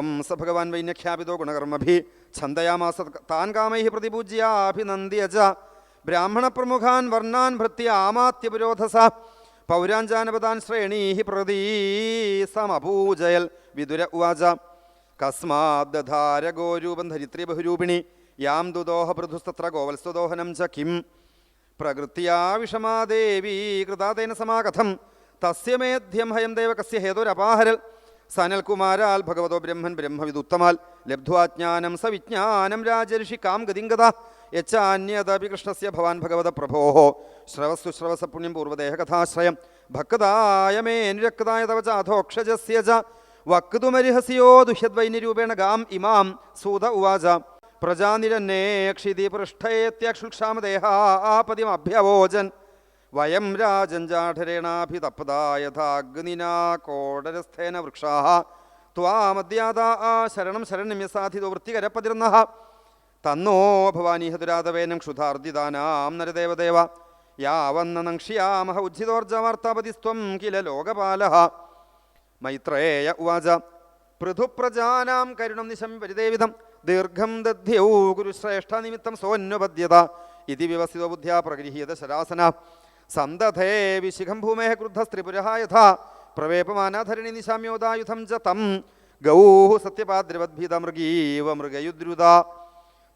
ഏവം സ ഭഗവാൻ വൈന്യഖ്യാപിതോ ഗുണകർമ്മഭി ഛന്ദയാമാസ താൻ കാമൈ പ്രതിപൂജ്യാഭിനന്ദ്യ ച ബ്രാഹ്മണപ്രമുഖാൻ വർണാൻ ഭൃത്യ ആമാത്യപുരോധസ പൗരാഞ്ജാനപദാൻ ശ്രേണീ പ്രതീസമപൂജയൽ വിദുര ഉവാച. കസ്മാദ്ധാര ഗോരൂപം ധരിത്രി ബഹുരൂപിണി. യാം ദുദോഹ പൃഥുസ്തത്ര ഗോവത്സ്വദോഹനം ച കിം. പ്രകൃത്യാ വിഷമാദേവീ കൃതാതേന സമാകഥം തസ്യമേധ്യം ഹയം ദേവ കസ്യ ഹേതുരപാഹരൽ. സനൽകുമാരാൽ ഭഗവതോ ബ്രഹ്മൻ ബ്രഹ്മവിദുത്തമാൽ ലബ്ധ്വാജ്ഞാനം സ വിജ്ഞാനം രാജർഷി കാം ഗതിങ്കത യച്ചാന്യതപി കൃഷ്ണസ്യ ഭവാൻ ഭഗവത പ്രഭോ ശ്രവസ്സു ശ്രവസ പുണ്യം പൂർവദേഹകഥാശ്രയം ഭക്തായ മേ തവ ചാധോക്ഷജസ്യ ച. വക്തുമരിഹസിയോ ദുഹ്യദ്വൈന്യരൂപേണ ഗാം ഇമാം സൂത ഉവാച. പ്രജാനിരന്നേക്ഷിതി പൃഷ്ഠയേത്യക്ഷുക്ഷാമദേഹാപതിമഭ്യവോചൻ വയം രാജഞ്ചാഠരേണാഭിതപ്താ യഥാഗ്നിനാ കോടരസ്ഥേന വൃക്ഷാ ആ ശരണം ശരണ്യസാധിതോ വൃത്തികരപ്പതിർന്ന തന്നോ ഭവാനി ഹതുരാതവേനം ക്ഷുധാർജിതാനാം നരദേവദേവ. യാവന്ന നങ്ക്ഷ്യാമഹ ഉജ്ജിതോർജവാർത്താപതിസ്ത്വം കില ലോകപാല മൈത്രേയ ഉവാച. പൃഥുപ്രജാനാം കരുണം നിശം പരിദേവിതം. ദീർഘം ദധ്യൗ ഗുരുശ്രേഷ്ഠ നിമിത്തം സോന്വപദ്യത ഇതി വിവസിതോ ബുദ്ധ്യാ പ്രഗൃഹീത ശരാസന. സന്തധേ വിശിഖം ഭൂമേ ക്രുദ്ധസ്ത്രിപുരഃ യഥാ. പ്രവേപമാനാധരണി നിശാമ്യോദായുധം ച തം. ഗൗः സത്യപാദ്രവദ്ഭീത മൃഗീവ മൃഗയുദ്രുത.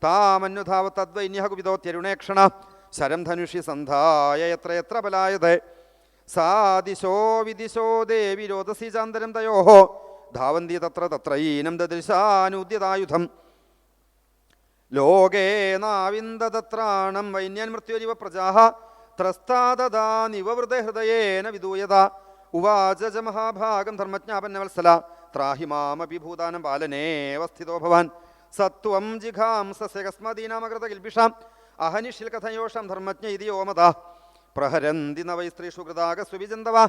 താമന്യുധാവത്തദ്വൈന്യഃ ശരം ധനുഷി സന്ധായ എത്ര എത്ര പലായതേ സാദിശോ വിദിശോ ദേവി രോദസി ചാന്തരം തയോ. ധാവന്തി തത്ര തത്രയീനം ദദൃശാനുദ്യതായുധം. ലോകേ നാവിന്ദതത്രാണം വൈന്യൻ മൃത്യുരിവ പ്രജാഹ. ത്രസ്താദാനിവൃത ഹൃദയേന വിദൂയത. ഉവാച മഹാഭാഗം ധർമ്മജ്ഞാപന്നവത്സല. ത്രാഹി മാമപി ഭൂതാനം പാലനേവസ്ഥിതോ ഭവാൻ. സത്വം ജിഘാംസസ്യ കസ്മദീനാമകൃത കിൽബിഷാം അഹനിഷിൽ കഥയോഷം ധർമ്മജ്ഞ ഇതി ഓമത. പ്രഹരന്തി നവൈ സ്ത്രീഷു കൃതാകസ്വവിചന്തവ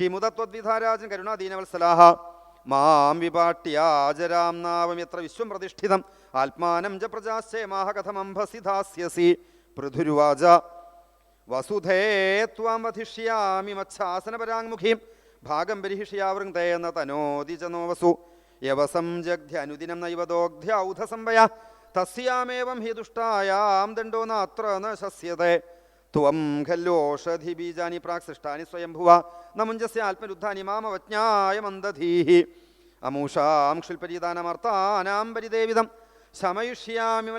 കിമുതത്വദ്വിധാരാജൻ കരുണാദീനവത്സലാഹ. മാം വിപാട്യാജരാം നാവം എത്ര വിശ്വം പ്രതിഷ്ഠിതം. ആത്മാനം ജ പ്രജാശേ കഥമംഭസി ധാസ്യസി പൃഥുരുവാച വസുധേ ത്വാം വധിഷ്യാമി മച്ഛാസനപരാങ്മുഖീം ഭാഗം ബരിഹിഷ്യാവൃങ്തേന തനോതി ച നോ വസു. യവസം ജഗ്ധ്യനുദിനം നൈവദോഗ്ധ്യൗധസംവയ തസ്യാമേവം ഹി ദുഷ്ടായാം ദണ്ഡോ നാത്ര ന ശസ്യതേ. ത്വം ഖല്യോഷധി ബീജാനി പ്രാക് സൃഷ്ടാനി സ്വയംഭുവ. നമുഞ്ചസ്യ ആത്മരുദ്ധാനി മാമവജ്ഞായ മന്ദധീഹി. അമൂഷാം ക്ഷുൽപരീതാനമർത്ഥാനാം പരിദേവിതം. ശമയിഷ്യാമി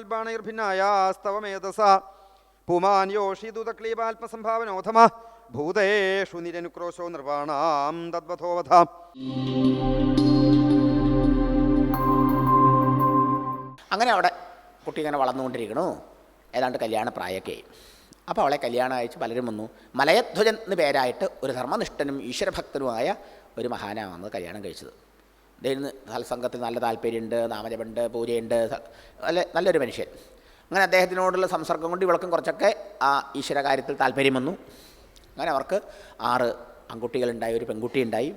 പുമാൻ യോഷിദുതക്ലീപാത്മസംഭാവനോധമ ഭൂതേഷു നിരനുക്രോശോ നിർവാണാം തദ്വഥോവധ അങ്ങനെ അവിടെ കുട്ടി ഇങ്ങനെ വളർന്നുകൊണ്ടിരിക്കണു. ഏതാണ്ട് കല്യാണ പ്രായമൊക്കെ. ആയി അപ്പോൾ അവളെ കല്യാണം അയച്ച് പലരും വന്നു. മലയധ്വജൻ എന്ന് പേരായിട്ട് ഒരു ധർമ്മനിഷ്ഠനും ഈശ്വരഭക്തനുമായ ഒരു മഹാനാണ് വന്നത് കല്യാണം കഴിച്ചത്. ഇതിന് സത്സംഗത്തിൽ നല്ല താല്പര്യമുണ്ട് നാമജപമുണ്ട് പൂജയുണ്ട് നല്ല നല്ലൊരു മനുഷ്യൻ. അങ്ങനെ അദ്ദേഹത്തിനോടുള്ള സംസർഗം കൊണ്ട് ഇവൾക്കും കുറച്ചൊക്കെ ആ ഈശ്വര കാര്യത്തിൽ താല്പര്യം വന്നു. അങ്ങനെ അവർക്ക് ആറ് ആൺകുട്ടികളുണ്ടായി ഒരു പെൺകുട്ടി ഉണ്ടായി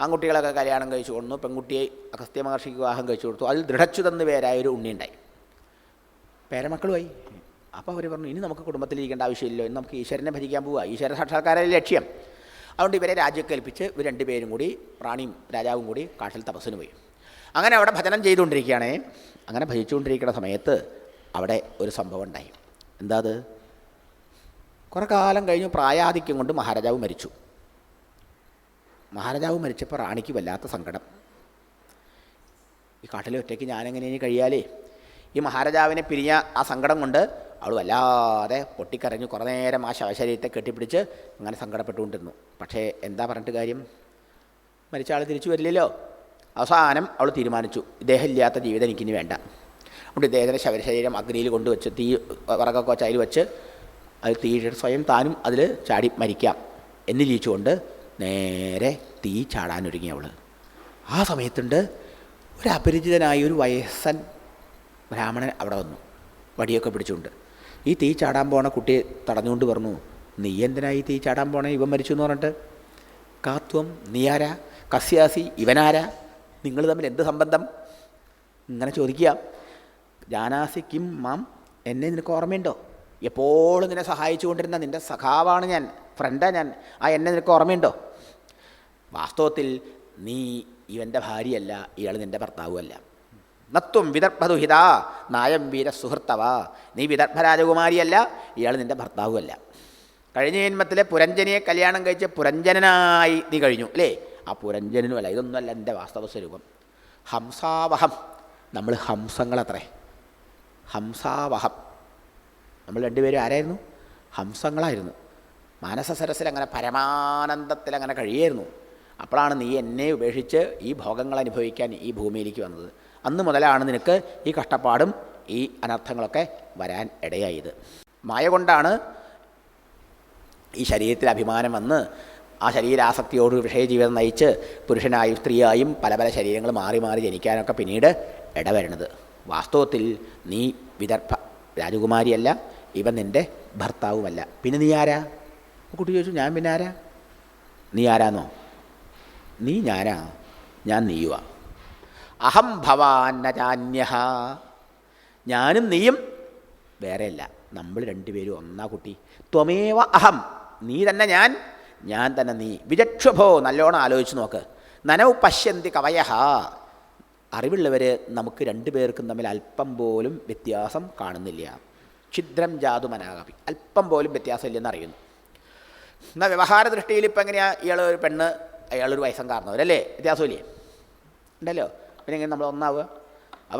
ആൺകുട്ടികളൊക്കെ കല്യാണം കഴിച്ചു കൊടുത്തു പെൺകുട്ടിയെ അഗസ്ത്യ മഹർഷിക്ക് വിവാഹം കഴിച്ചു കൊടുത്തു. അതിൽ ദൃഢച്യുതെന്ന് പേരായ ഒരു ഉണ്ണി ഉണ്ടായി. പേരമക്കളുമായി. അപ്പോൾ അവർ പറഞ്ഞു ഇനി നമുക്ക് കുടുംബത്തിൽ ഇരിക്കേണ്ട ആവശ്യമില്ലല്ലോ. ഇനി നമുക്ക് ഈശ്വരനെ ഭരിക്കാൻ പോവുക ഈശ്വര സാക്ഷാത്കാരല്ലേ ലക്ഷ്യം? അതുകൊണ്ട് ഇവരെ രാജ്യം കൽപ്പിച്ച് ഇവർ രണ്ടുപേരും കൂടി റാണിയും രാജാവും കൂടി കാട്ടിൽ തപസ്സിന് പോയി. അങ്ങനെ അവിടെ ഭജനം ചെയ്തുകൊണ്ടിരിക്കുകയാണേ. അങ്ങനെ ഭജിച്ചുകൊണ്ടിരിക്കുന്ന സമയത്ത് അവിടെ ഒരു സംഭവം ഉണ്ടായി. എന്താ അത്? കുറേ കാലം കഴിഞ്ഞു പ്രായാധിക്യം കൊണ്ട് മഹാരാജാവ് മരിച്ചു. മഹാരാജാവ് മരിച്ചപ്പോൾ റാണിക്ക് വല്ലാത്ത സങ്കടം. ഈ കാട്ടിലെ ഒറ്റയ്ക്ക് ഞാനെങ്ങനെ ഇനി കഴിയാലേ? ഈ മഹാരാജാവിനെ പിരിഞ്ഞ ആ സങ്കടം കൊണ്ട് അവൾ വല്ലാതെ പൊട്ടിക്കരഞ്ഞു കുറേ നേരം ആ ശവശരീരത്തെ കെട്ടിപ്പിടിച്ച് അങ്ങനെ സങ്കടപ്പെട്ടുകൊണ്ടിരുന്നു. പക്ഷേ എന്താ പറഞ്ഞിട്ട് കാര്യം? മരിച്ച ആൾ തിരിച്ചു വരില്ലല്ലോ. അവസാനം അവൾ തീരുമാനിച്ചു ഇദ്ദേഹം ഇല്ലാത്ത ജീവിതം എനിക്കിനി വേണ്ട. അതുകൊണ്ട് ഇദ്ദേഹത്തിന്റെ ശവരശരീരം അഗ്നിയിൽ കൊണ്ടുവച്ച് തീ വിറകൊക്കെ വെച്ച് അതിൽ വെച്ച് അത് തീയിട്ട് സ്വയം താനും അതിൽ ചാടി മരിക്കാം എന്ന് ജീവിച്ചുകൊണ്ട് നേരെ തീ ചാടാനൊരുങ്ങി അവൾ ആ സമയത്തുണ്ട് ഒരു അപരിചിതനായ ഒരു വയസ്സൻ ബ്രാഹ്മണൻ അവിടെ വന്നു. വടിയൊക്കെ പിടിച്ചുകൊണ്ട്. ഈ തീ ചാടാൻ പോണ കുട്ടിയെ തടഞ്ഞുകൊണ്ട് പറഞ്ഞു നീ എന്തിനായി തീ ചാടാൻ പോണേ? ഇവൻ മരിച്ചു എന്ന് പറഞ്ഞിട്ട്? കാത്വം. നീയാരാ കസ്യാസി. ഇവനാരാ? നിങ്ങൾ തമ്മിൽ എന്ത് സംബന്ധം? ഇങ്ങനെ ചോദിക്കുക. ജാനാസി കിം മാം? എന്നെ നിനക്ക് ഓർമ്മയുണ്ടോ? എപ്പോഴും നിന്നെ സഹായിച്ചുകൊണ്ടിരുന്ന നിന്റെ സഖാവാണ് ഞാൻ ഫ്രണ്ടാണ് ഞാൻ. ആ എന്നെ നിനക്ക് ഓർമ്മയുണ്ടോ? വാസ്തവത്തിൽ നീ ഇവന്റെ ഭാര്യയല്ല ഇയാൾ നിന്റെ ഭർത്താവുമല്ല. നത്വം വിദർഭദുഹിത നായം വീര സുഹൃത്തവ. നീ വിദർഭ രാജകുമാരിയല്ല ഇയാൾ നിന്റെ ഭർത്താവുമല്ല. കഴിഞ്ഞ ജന്മത്തിലെ പുരഞ്ജനിയെ കല്യാണം കഴിച്ച് പുരഞ്ജനനായി നീ കഴിഞ്ഞു അല്ലേ? ആ പുരഞ്ജനനുമല്ല ഇതൊന്നുമല്ല എന്റെ വാസ്തവ സ്വരൂപം ഹംസാവഹം. നമ്മൾ ഹംസങ്ങളത്രേ. ഹംസാവഹം. നമ്മൾ രണ്ടുപേരും ആരായിരുന്നു? ഹംസങ്ങളായിരുന്നു. മാനസ സരസിൽ അങ്ങനെ പരമാനന്ദത്തിൽ അങ്ങനെ കഴിയായിരുന്നു. അപ്പോഴാണ് നീ എന്നെ ഉപേക്ഷിച്ച് ഈ ഭോഗങ്ങൾ അനുഭവിക്കാൻ ഈ ഭൂമിയിലേക്ക് വന്നത്. അന്ന് മുതലാണ് നിനക്ക് ഈ കഷ്ടപ്പാടും ഈ അനർത്ഥങ്ങളൊക്കെ വരാൻ ഇടയായത്. മായ കൊണ്ടാണ് ഈ ശരീരത്തിൽ അഭിമാനം വന്ന് ആ ശരീരാസക്തിയോട് വിഷയജീവിതം നയിച്ച് പുരുഷനായും സ്ത്രീയായും പല പല ശരീരങ്ങൾ മാറി മാറി ജനിക്കാനൊക്കെ പിന്നീട് ഇടവരുന്നത്. വാസ്തവത്തിൽ നീ വിദർഭ രാജകുമാരിയല്ല ഇവൻ നിന്റെ ഭർത്താവുമല്ല. പിന്നെ നീ ആരാ? കുട്ടി ചോദിച്ചു ഞാൻ പിന്നെ ആരാ? നീ ആരാന്നോ? നീ ഞാനാ. ഞാൻ നീയുവാ. അഹം ഭവാന്നജാന്യ ഞാനും നീയും വേറെയല്ല. നമ്മൾ രണ്ടുപേരും ഒന്നാ കുട്ടി. ത്വമേവ അഹം. നീ തന്നെ ഞാൻ. ഞാൻ തന്നെ നീ. വിചക്ഷുഭോ നല്ലോണം ആലോചിച്ച് നോക്ക്. നനവ് പശ്യന്തി കവയഹ. അറിവുള്ളവർ നമുക്ക് രണ്ടുപേർക്കും തമ്മിൽ അല്പം പോലും വ്യത്യാസം കാണുന്നില്ല. ഛിദ്രം ജാതു മനാകാപി അല്പം പോലും വ്യത്യാസമില്ലെന്ന് അറിയുന്നു. എന്നാൽ വ്യവഹാര ദൃഷ്ടിയിൽ ഇപ്പം എങ്ങനെയാണ് ഇയാൾ ഒരു പെണ്ണ് അയാളൊരു വയസ്സം കാരണവരല്ലേ? വ്യത്യാസമില്ലേ? ഉണ്ടല്ലോ? പിന്നെ എങ്ങനെ നമ്മൾ ഒന്നാവുക?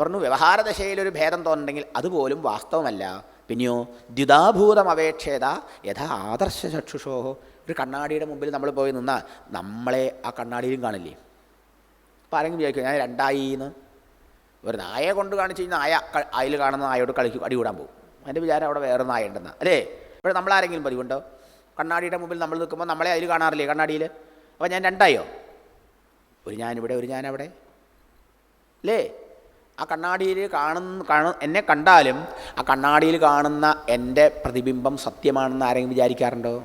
പറഞ്ഞു വ്യവഹാര ദശയിലൊരു ഭേദം തോന്നുന്നുണ്ടെങ്കിൽ അതുപോലും വാസ്തവമല്ല. പിന്നെയോ ദ്വിതാഭൂതം അപേക്ഷേത യഥാ ആദർശ ചക്ഷുഷോ ഒരു കണ്ണാടിയുടെ മുമ്പിൽ നമ്മൾ പോയി നിന്നാൽ നമ്മളെ ആ കണ്ണാടിയിലും കാണില്ലേ? അപ്പോൾ ആരെങ്കിലും വിചാരിക്കും ഞാൻ രണ്ടായി എന്ന് ഒരു നായയെ കൊണ്ട് കാണിച്ച് കഴിഞ്ഞാൽ നായ അയിൽ കാണുന്ന നായയോട് കളിക്കും അടി കൂടാൻ പോകും. അതിന്റെ വിചാരം അവിടെ വേറെ നായ ഉണ്ടെന്ന്. അല്ലേ? ഇവിടെ നമ്മളാരെങ്കിലും പതിവുണ്ടോ കണ്ണാടിയുടെ മുമ്പിൽ നമ്മൾ നിൽക്കുമ്പോൾ നമ്മളെ അതിൽ കാണാറില്ലേ കണ്ണാടിയിൽ അപ്പോൾ ഞാൻ രണ്ടായോ? ഒരു ഞാനിവിടെ ഒരു ഞാനവിടെ. അല്ലേ? ആ കണ്ണാടിയിൽ കാണുന്ന കാണു എന്നെ കണ്ടാലും ആ കണ്ണാടിയിൽ കാണുന്ന എന്റെ പ്രതിബിംബം സത്യമാണെന്ന് ആരെങ്കിലും വിചാരിക്കാറുണ്ടോ?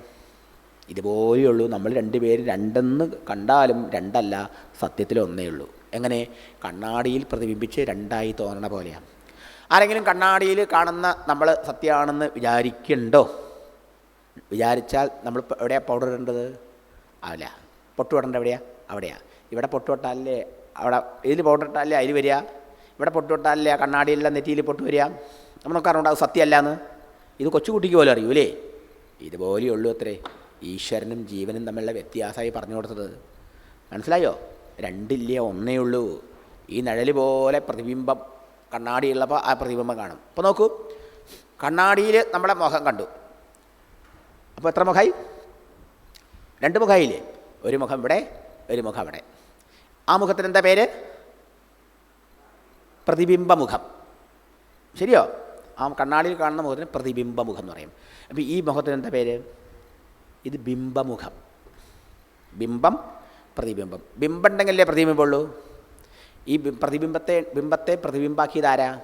ഇതുപോലെയുള്ളൂ നമ്മൾ രണ്ടുപേരും രണ്ടെന്ന് കണ്ടാലും രണ്ടല്ല സത്യത്തിൽ ഒന്നേ ഉള്ളൂ. എങ്ങനെ? കണ്ണാടിയിൽ പ്രതിബിംബിച്ച് രണ്ടായി തോന്നണ പോലെയാണ് ആരെങ്കിലും കണ്ണാടിയിൽ കാണുന്ന നമ്മൾ സത്യമാണെന്ന് വിചാരിക്കണ്ടോ? വിചാരിച്ചാൽ നമ്മൾ എവിടെയാണ് പൗഡർ ഇടേണ്ടത്? അല്ല പൊട്ട് ഇടേണ്ടത് എവിടെയാണ് അവിടെയാണ് ഇവിടെ പൊട്ട് തൊട്ടാലേ അവിടെ ഇതിൽ പൗഡർ ഇട്ടാലേ അതിൽ വരിക? ഇവിടെ പൊട്ട് തൊട്ടാലേ ആ കണ്ണാടിയിലെല്ലാം നെറ്റിയിൽ പൊട്ട് വരിക? നമ്മളൊക്കെ അറിയണ്ട അത് സത്യമല്ല എന്ന് ഇത് കൊച്ചുകുട്ടിക്ക് പോലും അറിയൂലേ? ഇതുപോലെയുള്ളൂ അത്രേ. ഈശ്വരനും ജീവനും തമ്മിലുള്ള വ്യത്യാസമായി പറഞ്ഞു കൊടുത്തത്. മനസ്സിലായോ? രണ്ടില്ല ഒന്നേ ഉള്ളൂ. ഈ നിഴൽ പോലെ പ്രതിബിംബം കണ്ണാടിയുള്ളപ്പോൾ ആ പ്രതിബിംബം കാണും. അപ്പോൾ നോക്കൂ. കണ്ണാടിയിൽ നമ്മളെ മുഖം കണ്ടു. അപ്പോൾ എത്ര മുഖമായി രണ്ട് മുഖമായില്ലേ ഒരു മുഖം ഇവിടെ ഒരു മുഖം അവിടെ. ആ മുഖത്തിന് എന്താ പേര്? പ്രതിബിംബമുഖം ശരിയോ? ആ കണ്ണാടിയിൽ കാണുന്ന മുഖത്തിന് പ്രതിബിംബമുഖം എന്ന് പറയും. അപ്പോൾ ഈ മുഖത്തിന് എന്താ പേര്? ഇത് ബിംബമുഖം. ബിംബം പ്രതിബിംബം. ബിംബം ഉണ്ടെങ്കിലേ പ്രതിബിംബമുള്ളൂ? ഈ പ്രതിബിംബത്തെ ബിംബത്തെ പ്രതിബിംബാക്കിയതാരാ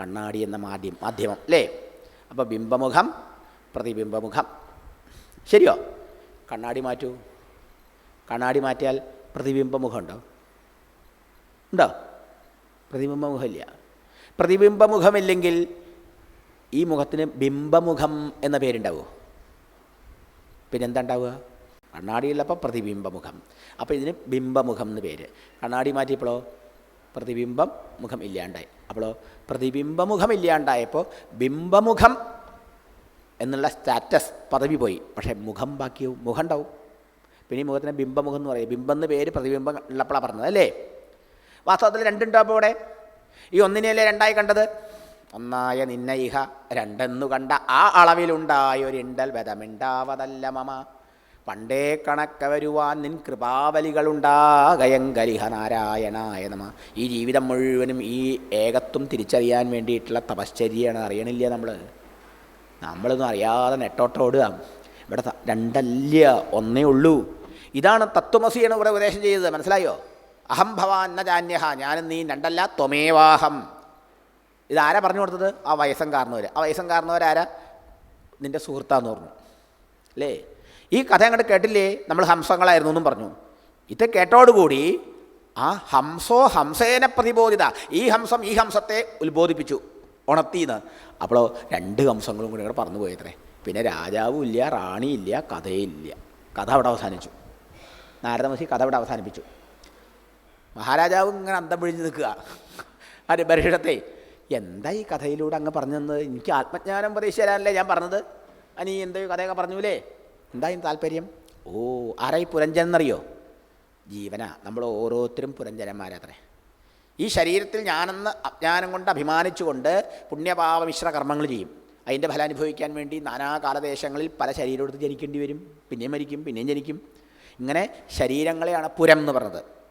കണ്ണാടി എന്ന മാധ്യമം മാധ്യമം അല്ലേ? അപ്പോൾ ബിംബമുഖം പ്രതിബിംബമുഖം. ശരിയോ? കണ്ണാടി മാറ്റൂ. കണ്ണാടി മാറ്റിയാൽ പ്രതിബിംബമുഖം ഉണ്ടോ? ഉണ്ടോ പ്രതിബിംബമുഖമില്ല. പ്രതിബിംബമുഖമില്ലെങ്കിൽ ഈ മുഖത്തിന് ബിംബമുഖം എന്ന പേരുണ്ടാവുമോ പിന്നെന്താ ഉണ്ടാവുക കണ്ണാടിയിലപ്പോൾ പ്രതിബിംബമുഖം. അപ്പോൾ ഇതിന് ബിംബമുഖം എന്ന് പേര്. കണ്ണാടി മാറ്റിയപ്പോഴോ പ്രതിബിംബം മുഖം ഇല്ലാണ്ടായി. അപ്പോഴോ പ്രതിബിംബമുഖം ഇല്ലാണ്ടായപ്പോൾ ബിംബമുഖം എന്നുള്ള സ്റ്റാറ്റസ് പദവി പോയി. പക്ഷേ മുഖം ബാക്കിയാവും മുഖം ഉണ്ടാവും. പിന്നെ ഈ മുഖത്തിന് ബിംബമുഖം എന്ന് പറയും. ബിംബം എന്ന് പേര് പ്രതിബിംബം ഉള്ളപ്പോഴാണ് പറഞ്ഞത് അല്ലേ? വാസ്തവത്തിൽ രണ്ടുണ്ടോ അപ്പോൾ ഇവിടെ. ഈ ഒന്നിനെയല്ലേ രണ്ടായി കണ്ടത്? ഒന്നായ നിന്നയിഹ രണ്ടെന്നു കണ്ട ആ അളവിലുണ്ടായൊരിണ്ടൽ വെതമിണ്ടാവതല്ല മമ. പണ്ടേ കണക്ക വരുവാൻ നിൻ കൃപാവലികളുണ്ടാകയങ്കരിഹ നാരായണായ നമ ഈ ജീവിതം മുഴുവനും ഈ ഏകത്വം തിരിച്ചറിയാൻ വേണ്ടിയിട്ടുള്ള തപശ്ചര്യയാണ്. അറിയണില്ല നമ്മൾ നമ്മളൊന്നും അറിയാതെ നെട്ടോട്ടോടുക. ഇവിടെ രണ്ടല്ല ഒന്നേ ഉള്ളൂ. ഇതാണ് തത്വമസിയാണ് ഇവിടെ ഉപദേശം ചെയ്തത്. മനസ്സിലായോ? അഹം ഭവാൻ ന ജാന്യഹ. ഞാനും നീ രണ്ടല്ല ത്വമേവാഹം. ഇതാരാ പറഞ്ഞു കൊടുത്തത്? ആ വയസ്സം കാരണവർ ആ വയസ്സം കാരണവരാരാ നിന്റെ സുഹൃത്താന്ന് പറഞ്ഞു. അല്ലേ ഈ കഥ അങ്ങോട്ട് കേട്ടില്ലേ? നമ്മൾ ഹംസങ്ങളായിരുന്നു എന്നും പറഞ്ഞു. ഇത് കേട്ടോടുകൂടി ആ ഹംസോ ഹംസേനെ പ്രതിബോധിത. ഈ ഹംസം ഈ ഹംസത്തെ ഉത്ബോധിപ്പിച്ചു. ഉണർത്തിന്ന് അപ്പോൾ രണ്ട് ഹംസങ്ങളും കൂടി ഇവിടെ പറഞ്ഞു പോയത്രേ. പിന്നെ രാജാവും ഇല്ല റാണിയില്ല കഥയില്ല. കഥ അവിടെ അവസാനിച്ചു. നാരദമസി കഥ അവിടെ അവസാനിപ്പിച്ചു. മഹാരാജാവും ഇങ്ങനെ അന്തം പിഴിഞ്ഞ് നിൽക്കുക. ആര് ബർഹിഷത്തെ എന്താ ഈ കഥയിലൂടെ അങ്ങ് പറഞ്ഞു തന്നത് എനിക്ക് ആത്മജ്ഞാനം തരാനല്ലേ ഞാൻ പറഞ്ഞത്? അനി എന്തോ കഥയൊക്കെ പറഞ്ഞൂലേ? എന്താ ഇതിന് താല്പര്യം? ഓ ആരായി പുരഞ്ജൻ എന്നറിയോ ജീവന നമ്മൾ ഓരോരുത്തരും പുരഞ്ജനന്മാരത്രേ. ഈ ശരീരത്തിൽ ഞാനെന്ന് അജ്ഞാനം കൊണ്ട് അഭിമാനിച്ചുകൊണ്ട് പുണ്യപാപ മിശ്ര കർമ്മങ്ങൾ ചെയ്യും. അതിന്റെ ഫലം അനുഭവിക്കാൻ വേണ്ടി നാനാ കാലദേശങ്ങളിൽ പല ശരീരമെടുത്ത് ജനിക്കേണ്ടി വരും. പിന്നെയും മരിക്കും പിന്നെയും ജനിക്കും. ഇങ്ങനെ ശരീരങ്ങളെയാണ് പുരം എന്ന് പറഞ്ഞത്.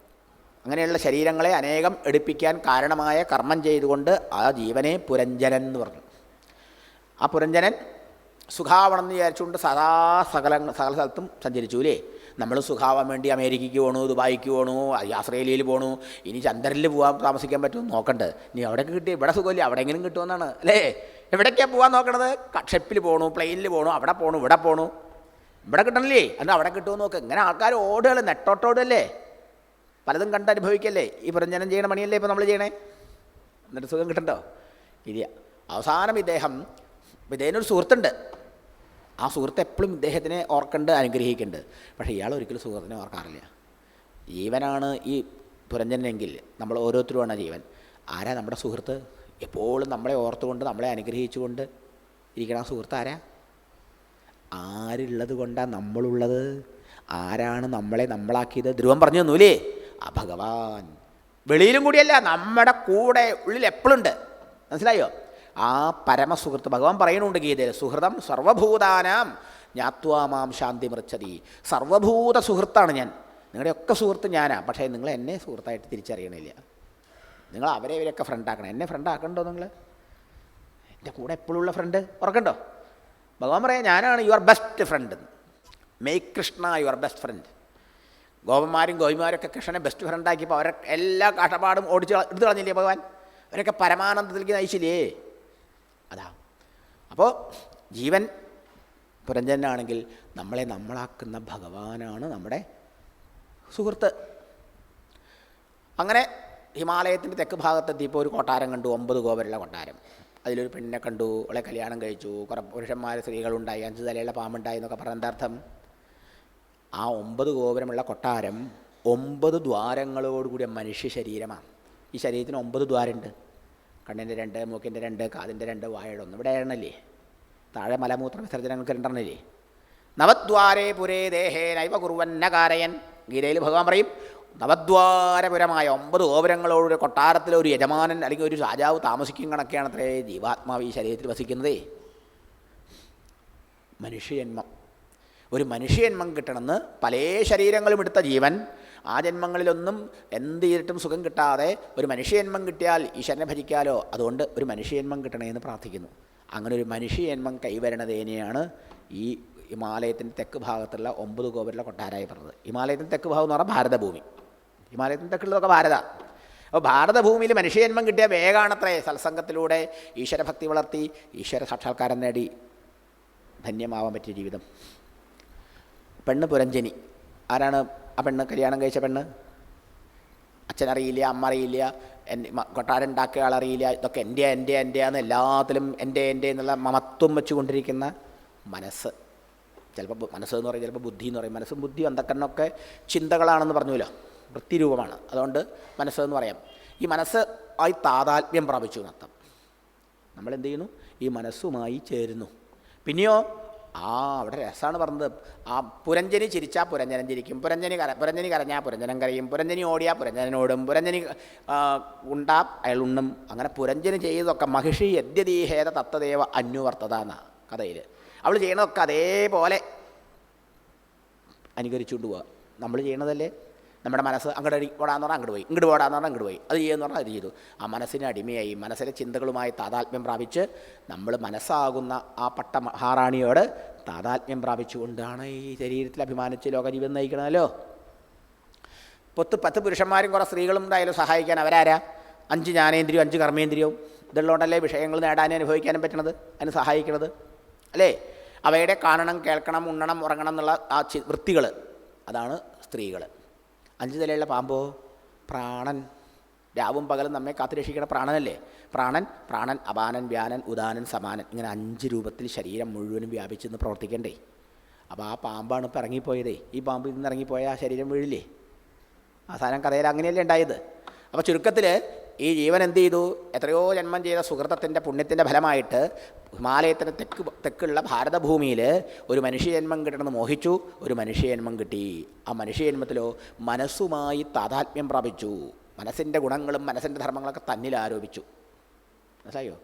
അങ്ങനെയുള്ള ശരീരങ്ങളെ അനേകം എടുപ്പിക്കാൻ കാരണമായ കർമ്മം ചെയ്തുകൊണ്ട് ആ ജീവനെ പുരഞ്ജനൻ എന്ന് പറഞ്ഞു. ആ പുരഞ്ജനൻ സുഖാവണമെന്ന് വിചാരിച്ചുകൊണ്ട് സദാ സകല സകല സ്ഥലത്തും സഞ്ചരിച്ചു അല്ലേ നമ്മൾ സുഖാവാൻ വേണ്ടി അമേരിക്കയ്ക്ക് പോകണു ദുബായിക്ക് പോകണു ആസ്ട്രേലിയയിൽ പോകണു ഇനി ചന്ദ്രനിൽ പോകാൻ താമസിക്കാൻ പറ്റുമോ നോക്കണ്ട്. നീ അവിടെയൊക്കെ കിട്ടി ഇവിടെ സുഖമില്ല അവിടെയെങ്കിലും കിട്ടുമെന്നാണ് അല്ലേ എവിടേക്കാണ് പോകാൻ നോക്കണത്? ഷിപ്പിൽ പോകണു പ്ലെയിനിൽ പോകണു അവിടെ പോകണു ഇവിടെ പോകണു ഇവിടെ കിട്ടണില്ലേ? എന്നാൽ അവിടെ കിട്ടുമെന്ന് നോക്ക്. ഇങ്ങനെ ആൾക്കാർ ഓടുകൾ നെട്ടോട്ടോടല്ലേ പലതും കണ്ടനുഭവിക്കല്ലേ? ഈ പ്രഞ്ജനം ചെയ്യണ പണിയല്ലേ ഇപ്പോൾ നമ്മൾ ചെയ്യണേ? എന്നിട്ട് സുഖം കിട്ടണ്ടോ? ഇല്ല. അവസാനം ഇദ്ദേഹം ഇദ്ദേഹത്തിനൊരു സുഹൃത്തുണ്ട്. ആ സുഹൃത്ത് എപ്പോഴും ഇദ്ദേഹത്തിനെ ഓർക്കേണ്ടത് അനുഗ്രഹിക്കുന്നുണ്ട് പക്ഷേ ഇയാൾ ഒരിക്കലും സുഹൃത്തിനെ ഓർക്കാറില്ല. ജീവനാണ് ഈ പുരഞ്ജനെങ്കിൽ നമ്മൾ ഓരോരുത്തരുമാണ് ജീവൻ. ആരാ നമ്മുടെ സുഹൃത്ത്? എപ്പോഴും നമ്മളെ ഓർത്തുകൊണ്ട് നമ്മളെ അനുഗ്രഹിച്ചുകൊണ്ട് ഇരിക്കണ ആ സുഹൃത്ത് ആരാ? ആരുള്ളത് കൊണ്ടാണ് നമ്മളുള്ളത്? ആരാണ് നമ്മളെ നമ്മളാക്കിയത്? ധ്രുവം പറഞ്ഞു തന്നൂലേ? ആ ഭഗവാൻ. വെളിയിലും കൂടിയല്ല നമ്മുടെ കൂടെ ഉള്ളിൽ എപ്പോഴുണ്ട് മനസ്സിലായോ? ആ പരമസുഹൃത്ത് ഭഗവാൻ പറയുന്നുണ്ട് ഗീതയിൽ സുഹൃതം സർവഭൂതാനാം ജ്ഞാത്വാമാം ശാന്തി മൃച്ഛതി. സർവഭൂത സുഹൃത്താണ് ഞാൻ. നിങ്ങളുടെയൊക്കെ സുഹൃത്ത് ഞാനാണ് പക്ഷേ നിങ്ങൾ എന്നെ സുഹൃത്തായിട്ട് തിരിച്ചറിയണില്ല. നിങ്ങൾ അവരെ ഇവരൊക്കെ ഫ്രണ്ടാക്കണം എന്നെ ഫ്രണ്ടാക്കണ്ടോ നിങ്ങൾ? എന്റെ കൂടെ എപ്പോഴുള്ള ഫ്രണ്ട് ഓർക്കണ്ടോ ഭഗവാൻ പറയാം ഞാനാണ് your best friend may Krishna your best friend ഗോപന്മാരും ഗോപിമാരൊക്കെ കൃഷ്ണനെ ബെസ്റ്റ് ഫ്രണ്ടാക്കിയപ്പോൾ അവരെ എല്ലാ കഷ്ടപ്പാടും ഓടിച്ച് എടുത്തു കളഞ്ഞില്ലേ ഭഗവാൻ? അവരൊക്കെ പരമാനന്ദത്തിലേക്ക് നയിച്ചില്ലേ അതാ. അപ്പോൾ ജീവൻ പുരഞ്ജനാണെങ്കിൽ നമ്മളെ നമ്മളാക്കുന്ന ഭഗവാനാണ് നമ്മുടെ സുഹൃത്ത്. അങ്ങനെ ഹിമാലയത്തിന്റെ തെക്ക് ഭാഗത്തെത്തിയപ്പോൾ ഒരു കൊട്ടാരം കണ്ടു ഒമ്പത് ഗോപരുള്ള കൊട്ടാരം. അതിലൊരു പെണ്ണിനെ കണ്ടു അവളെ കല്യാണം കഴിച്ചു. കുറേ പുരുഷന്മാർ സ്ത്രീകളുണ്ടായി അഞ്ച് തലയുള്ള പാമ്പുണ്ടായി എന്നൊക്കെ പറഞ്ഞ എന്താർത്ഥം ആ ഒമ്പത് ഗോപുരമുള്ള കൊട്ടാരം ഒമ്പത് ദ്വാരങ്ങളോടുകൂടിയ മനുഷ്യ ശരീരമാണ്. ഈ ശരീരത്തിന് ഒമ്പത് ദ്വാരമുണ്ട്. കണ്ണിന്റെ രണ്ട് മൂക്കിന്റെ രണ്ട് കാതിന്റെ രണ്ട് വായയുടെ ഒന്ന്. ഇവിടെ എണ്ണല്ലേ താഴെ മലമൂത്ര വിസർജനങ്ങൾക്ക് രണ്ടെണ്ണല്ലേ? നവദ്വാരേ പുരേ ദേഹേ നൈവ കുറുവന്നകാരയൻ ഗീതയിൽ ഭഗവാൻ പറയും നവദ്വാരപുരമായ ഒമ്പത് ഗോപുരങ്ങളോടൊരു കൊട്ടാരത്തിലെ ഒരു യജമാനൻ അല്ലെങ്കിൽ ഒരു രാജാവ് താമസിക്കും കണക്കെയാണ് അത്രേ ജീവാത്മാവ് ഈ ശരീരത്തിൽ വസിക്കുന്നതേ. മനുഷ്യജന്മം. ഒരു മനുഷ്യജന്മം കിട്ടണമെന്ന് പല ശരീരങ്ങളും എടുത്ത ജീവൻ. ആ ജന്മങ്ങളിലൊന്നും എന്ത് ചെയ്തിട്ടും സുഖം കിട്ടാതെ ഒരു മനുഷ്യജന്മം കിട്ടിയാൽ ഈശ്വരനെ ഭജിക്കാലോ അതുകൊണ്ട് ഒരു മനുഷ്യജന്മം കിട്ടണമെന്ന് പ്രാർത്ഥിക്കുന്നു. അങ്ങനെ ഒരു മനുഷ്യജന്മം കൈവരണതേനെയാണ് ഈ ഹിമാലയത്തിന്റെ തെക്ക് ഭാഗത്തുള്ള ഒമ്പത് ഗോപുരത്തിലെ കൊട്ടാരായി പറഞ്ഞത്. ഹിമാലയത്തിന്റെ തെക്ക് ഭാഗം എന്ന് പറഞ്ഞാൽ ഭാരതഭൂമി. ഹിമാലയത്തിന്റെ തെക്കുള്ളതൊക്കെ ഭാരത. അപ്പോൾ ഭാരതഭൂമിയിൽ മനുഷ്യജന്മം കിട്ടിയ വേഗാണത്രേ സത്സംഗത്തിലൂടെ ഈശ്വരഭക്തി വളർത്തി ഈശ്വര സാക്ഷാത്കാരം നേടി. ധന്യമാവാൻ പറ്റിയ ജീവിതം. പെണ്ണ് പുരഞ്ജനി. ആരാണ് ആ പെണ്ണ്? കല്യാണം കഴിച്ച പെണ്ണ്? അച്ഛനറിയില്ല അമ്മ അറിയില്ല എന്റെ കൊട്ടാരം ഉണ്ടാക്കിയ ആളറിയില്ല ഇതൊക്കെ എന്റെ എന്റെ എന്റെ എന്ന് എല്ലാത്തിലും എന്റെ എന്റെ എന്നുള്ള മമത്വം വെച്ചുകൊണ്ടിരിക്കുന്ന മനസ്സ്. ചിലപ്പോൾ മനസ്സ് എന്ന് പറയും ചിലപ്പോൾ ബുദ്ധി എന്ന് പറയും. മനസ്സും ബുദ്ധി അന്ധക്കണ്ണൊക്കെ ചിന്തകളാണെന്ന് പറഞ്ഞല്ലോ വൃത്തിരൂപമാണ്. അതുകൊണ്ട് മനസ്സ് എന്ന് പറയാം. ഈ മനസ്സ് ആയി താതാത്മ്യം പ്രാപിച്ചു എന്നർത്ഥം. നമ്മൾ എന്ത് ചെയ്യുന്നു? ഈ മനസ്സുമായി ചേരുന്നു. പിന്നെയോ ആ അവിടെ രസമാണ് പറഞ്ഞത്. ആ പുരഞ്ജനി ചിരിച്ചാൽ പുരഞ്ജനം ചിരിക്കും. പുരഞ്ജനി കര പുരഞ്ജനി കരഞ്ഞാൽ പുരഞ്ജനം കരയും. പുരഞ്ജനി ഓടിയാൽ പുരഞ്ജനൻ ഓടും പുരഞ്ജനി ഉണ്ടാ അയാൾ ഉണ്ണും അങ്ങനെ പുരഞ്ജനി ചെയ്തതൊക്കെ മഹിഷി യദ്യതീഹേത തത്തദേവ അന്വർത്തത എന്ന കഥയിൽ അവൾ ചെയ്യണതൊക്കെ അതേപോലെ അനുകരിച്ചുകൊണ്ട് പോവുക നമ്മൾ ചെയ്യണതല്ലേ? നമ്മുടെ മനസ്സ് അങ്ങോട്ട് ഓടാന്ന് പറഞ്ഞാൽ അങ്ങോട്ട് പോയി ഇങ്ങോട്ട് ഓടാന്ന് പറഞ്ഞാൽ അങ്ങോട്ട് പോയി. അത് ചെയ്യുമെന്ന് പറഞ്ഞാൽ അത് ചെയ്തു. ആ മനസ്സിന് അടിമയായി മനസ്സിലെ ചിന്തകളുമായി താതാത്മ്യം പ്രാപിച്ച് നമ്മൾ മനസ്സാകുന്ന ആ പട്ട മഹാറാണിയോട് താതാത്മ്യം പ്രാപിച്ചുകൊണ്ടാണ് ഈ ശരീരത്തിൽ അഭിമാനിച്ച് ലോകജീവിതം നയിക്കണമല്ലോ പത്ത് പത്ത് പുരുഷന്മാരും കുറേ സ്ത്രീകളും ഉണ്ടായാലും സഹായിക്കാൻ അവരാരാ? അഞ്ച് ജ്ഞാനേന്ദ്രിയവും അഞ്ച് കർമ്മേന്ദ്രിയവും. ഇതുള്ളതുകൊണ്ടല്ലേ വിഷയങ്ങൾ നേടാനും അനുഭവിക്കാനും പറ്റണത്? അതിന് സഹായിക്കണത്? അല്ലേ? അവയുടെ കാണണം കേൾക്കണം ഉണ്ണണം ഉറങ്ങണം എന്നുള്ള ആ വൃത്തികൾ അതാണ് സ്ത്രീകൾ അഞ്ച് നിലയുള്ള പാമ്പോ? പ്രാണൻ. രാവും പകലും നമ്മെ കാത്തുരക്ഷിക്കുന്ന പ്രാണനല്ലേ? പ്രാണൻ പ്രാണൻ അപാനൻ വ്യാനൻ ഉദാനൻ സമാനൻ. ഇങ്ങനെ അഞ്ച് രൂപത്തിൽ ശരീരം മുഴുവനും വ്യാപിച്ചെന്ന് പ്രവർത്തിക്കണ്ടേ? അപ്പോൾ ആ പാമ്പാണ് ഇപ്പോൾ ഇറങ്ങിപ്പോയതേ. ഈ പാമ്പ് ഇന്ന് ഇറങ്ങിപ്പോയ ആ ശരീരം വീഴില്ലേ? അവസാനം കഥയിൽ അങ്ങനെയല്ലേ ഉണ്ടായത്. അപ്പോൾ ചുരുക്കത്തിൽ ഈ ജീവൻ എന്ത് ചെയ്തു? എത്രയോ ജന്മം ചെയ്ത സുഹൃത്തത്തിന്റെ പുണ്യത്തിന്റെ ഫലമായിട്ട് ഹിമാലയത്തിന് തെക്ക് തെക്കുള്ള ഭാരതഭൂമിയിൽ ഒരു മനുഷ്യജന്മം കിട്ടണമെന്ന് മോഹിച്ചു ഒരു മനുഷ്യജന്മം കിട്ടി. ആ മനുഷ്യജന്മത്തിലോ മനസ്സുമായി താതാത്മ്യം പ്രാപിച്ചു. മനസ്സിന്റെ ഗുണങ്ങളും മനസ്സിന്റെ ധർമ്മങ്ങളൊക്കെ തന്നിൽ ആരോപിച്ചു. മനസ്സിലായോ?